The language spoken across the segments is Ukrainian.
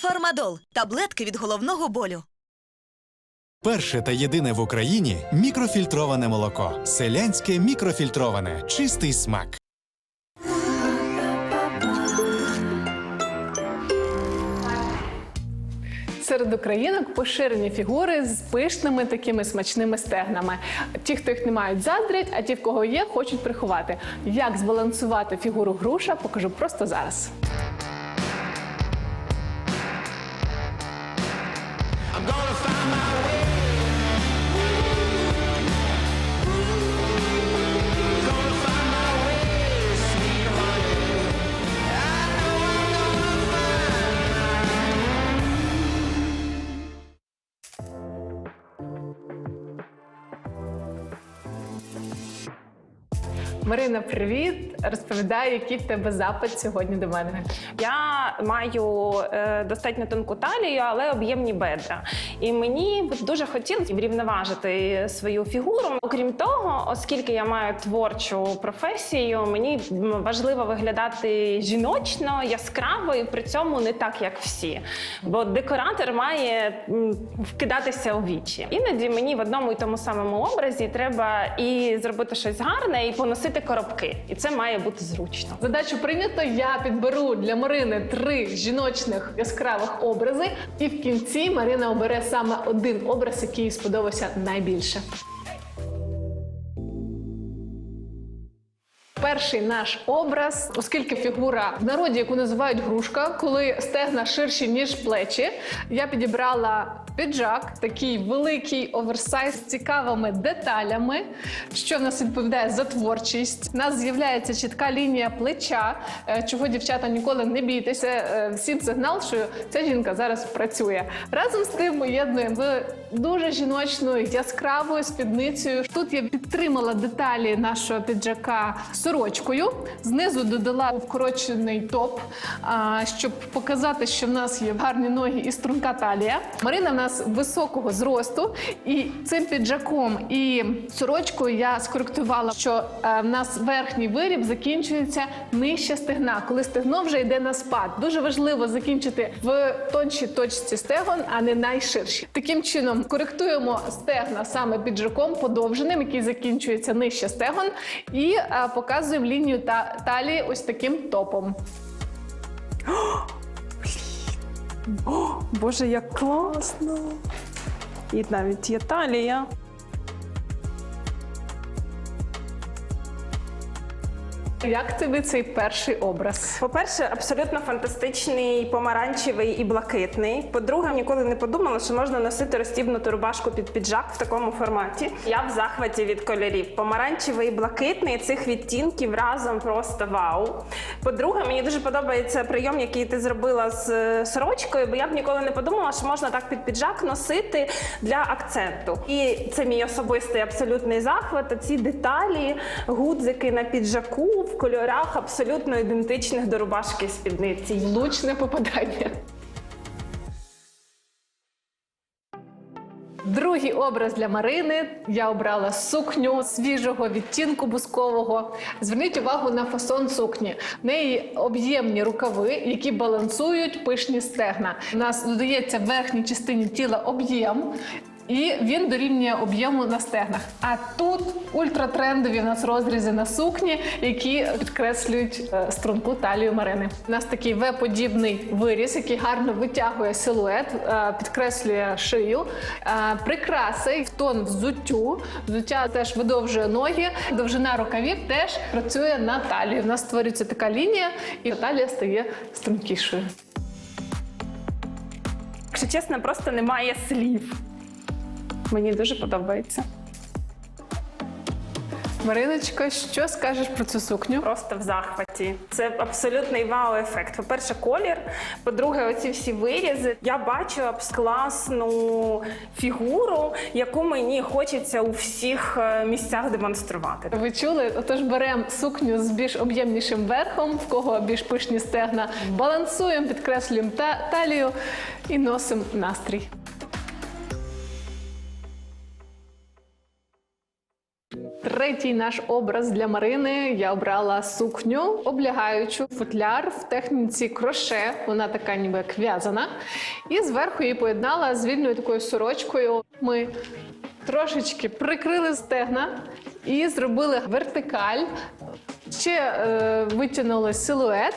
Фармадол таблетки від головного болю. Перше та єдине в Україні мікрофільтроване молоко. Селянське мікрофільтроване. Чистий смак. Серед українок поширені фігури з пишними такими смачними стегнами. Ті, хто їх не мають, заздрять, а ті, в кого є, хочуть приховати. Як збалансувати фігуру груша, покажу просто зараз. Марина, привіт! Розповідай, який в тебе запит сьогодні до мене. Я маю е, достатньо тонку талію, але об'ємні бедра. І мені б дуже хотілося врівноважити свою фігуру. Окрім того, оскільки я маю творчу професію, мені важливо виглядати жіночно, яскраво і при цьому не так, як всі. Бо декоратор має вкидатися у вічі. Іноді мені в одному і тому самому образі треба і зробити щось гарне, і поносити коробки. І це має бути зручно. Задачу прийнято. Я підберу для Марини три жіночних яскравих образи, і в кінці Марина обере саме один образ, який сподобався найбільше. Перший наш образ, оскільки фігура в народі, яку називають грушка, коли стегна ширші ніж плечі, я підібрала піджак, такий великий оверсайз з цікавими деталями, що в нас відповідає за творчість. У нас з'являється чітка лінія плеча, е, чого дівчата ніколи не бійтеся. Е, Всім сигнал, що ця жінка зараз працює. Разом з тим ми єднуємо з дуже жіночною яскравою спідницею. Тут я підтримала деталі нашого піджака сорочкою. Знизу додала вкорочений топ, щоб показати, що в нас є гарні ноги і струнка талія. Марина в нас високого зросту, і цим піджаком і сорочкою я скоректувала, що е, в нас верхній виріб закінчується нижче стегна, коли стегно вже йде на спад. Дуже важливо закінчити в тоншій точці стегон, а не найширші. Таким чином коректуємо стегна саме піджаком подовженим, який закінчується нижче стегон, і е, показуємо лінію та талії ось таким топом. Боже, як класно! І навіть є талія. Як тобі цей перший образ? По-перше, абсолютно фантастичний помаранчевий і блакитний. По-друге, ніколи не подумала, що можна носити розстібнуту рубашку під піджак в такому форматі. Я в захваті від кольорів. Помаранчевий і блакитний цих відтінків разом просто вау. По-друге, мені дуже подобається прийом, який ти зробила з е, сорочкою, бо я б ніколи не подумала, що можна так під піджак носити для акценту. І це мій особистий абсолютний захват. Ці деталі, гудзики на піджаку в кольорах абсолютно ідентичних до рубашки і спідниці. Влучне попадання. Другий образ для Марини я обрала сукню свіжого відтінку бускового. Зверніть увагу на фасон сукні. В неї об'ємні рукави, які балансують пишні стегна. У нас додається в верхній частині тіла об'єм. І він дорівнює об'єму на стегнах. А тут ультратрендові у нас розрізи на сукні, які підкреслюють е, струнку талію Марини. У нас такий В-подібний виріз, який гарно витягує силует, е, підкреслює шию. Е, Прикраси в тон взуттю. Взуття теж видовжує ноги. Довжина рукавів теж працює на талію. У нас створюється така лінія, і талія стає стрункішою. Якщо чесно, просто немає слів. Мені дуже подобається. Мариночко, що скажеш про цю сукню? Просто в захваті. Це абсолютний вау-ефект. По-перше, колір. По-друге, оці всі вирізи. Я бачу класну фігуру, яку мені хочеться у всіх е, місцях демонструвати. Ви чули? Отож беремо сукню з більш об'ємнішим верхом, в кого більш пишні стегна, балансуємо, підкреслюємо та- талію і носимо настрій. Третій наш образ для Марини. Я обрала сукню облягаючу, футляр в техніці кроше. Вона така ніби як в'язана. І зверху її поєднала з вільною такою сорочкою. Ми трошечки прикрили стегна і зробили вертикаль. Ще е, витягнули силует.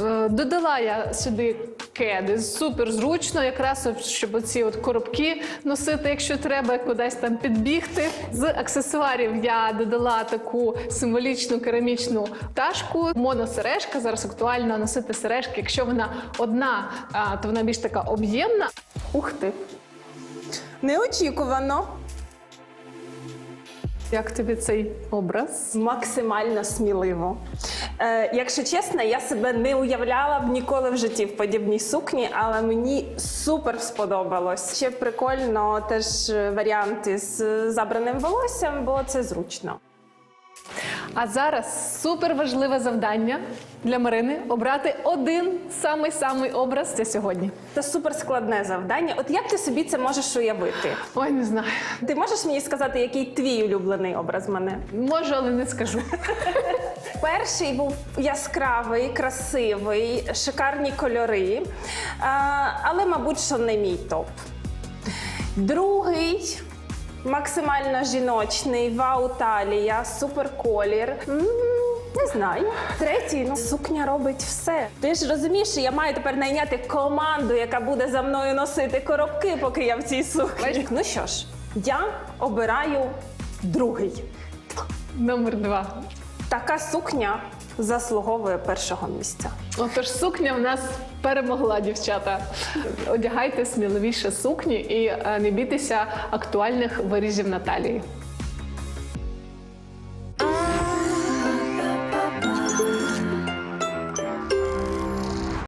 Е, додала я сюди кеди. Супер зручно, якраз щоб ці от коробки носити, якщо треба, кудись там підбігти. З аксесуарів я додала таку символічну керамічну пташку. Моносережка. Зараз актуально носити сережки. Якщо вона одна, то вона більш така об'ємна. Ух ти! Неочікувано, Як тобі цей образ? максимально сміливо. Е, якщо чесно, я себе не уявляла б ніколи в житті в подібній сукні, але мені супер сподобалось. Ще прикольно теж варіанти з забраним волоссям, бо це зручно. А зараз супер важливе завдання для Марини обрати один самий самий образ для сьогодні. Це супер складне завдання. От як ти собі це можеш уявити? Ой, не знаю. Ти можеш мені сказати, який твій улюблений образ мене? Можу, але не скажу. Перший був яскравий, красивий, шикарні кольори, але, мабуть, що не мій топ. Другий максимально жіночний, вау талія, супер колір. Не знаю. Третій ну, сукня робить все. Ти ж розумієш, що я маю тепер найняти команду, яка буде за мною носити коробки, поки я в цій сукні. Ну що ж, я обираю другий. Номер два. Така сукня заслуговує першого місця. Отож, сукня в нас перемогла, дівчата. Одягайте сміливіше сукні і е, не бійтеся актуальних вирізів на талії.